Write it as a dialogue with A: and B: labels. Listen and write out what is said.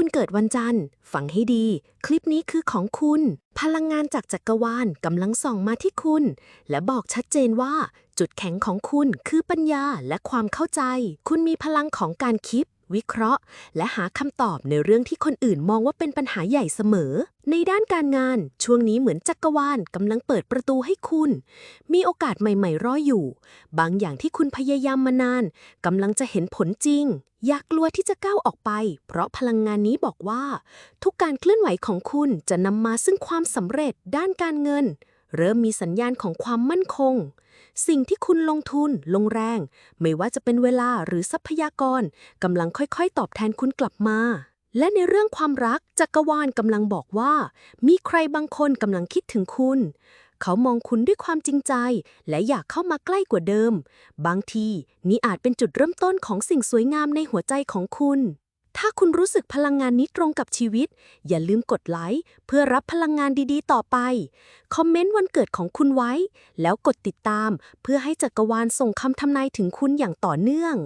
A: คุณเกิดวันจันทร์ ฟังให้ดี คลิปนี้คือของคุณ พลังงานจากจักรวาลกำลังส่องมาที่คุณ และบอกชัดเจนว่า จุดแข็งของคุณคือปัญญาและความเข้าใจ คุณมีพลังของการคิด วิเคราะห์ และหาคำตอบในเรื่องที่คนอื่นมองว่าเป็นปัญหาใหญ่เสมอ ในด้านการงาน ช่วงนี้เหมือนจักรวาลกำลังเปิดประตูให้คุณ มีโอกาสใหม่ๆ รออยู่ บางอย่างที่คุณพยายามมานานกำลังจะเห็นผลจริง อย่ากลัวที่จะก้าวออกไป เพราะพลังงานนี้บอกว่า ทุกการเคลื่อนไหวของคุณจะนำมาซึ่งความสำเร็จด้านการเงิน เริ่มมีสัญญาณของความมั่นคง สิ่งที่คุณลงทุน ลงแรง ไม่ว่าจะเป็นเวลาหรือทรัพยากรกำลังค่อยๆ ตอบแทนคุณกลับมา และในเรื่องความรักจักรวาลกำลังบอกว่า มีใครบางคนกำลังคิดถึงคุณ เขามองคุณด้วยความจริงใจ และอยากเข้ามาใกล้กว่าเดิม บางทีนี่อาจเป็นจุดเริ่มต้นของสิ่งสวยงามในหัวใจของคุณ ถ้าคุณรู้สึกพลังงานนี้ตรงกับชีวิต อย่าลืมกดไลค์เพื่อรับพลังงานดีๆ ต่อไป คอมเมนต์วันเกิดของคุณไว้ แล้วกดติดตาม เพื่อให้จักรวาลส่งคำทำนายถึงคุณอย่างต่อเนื่อง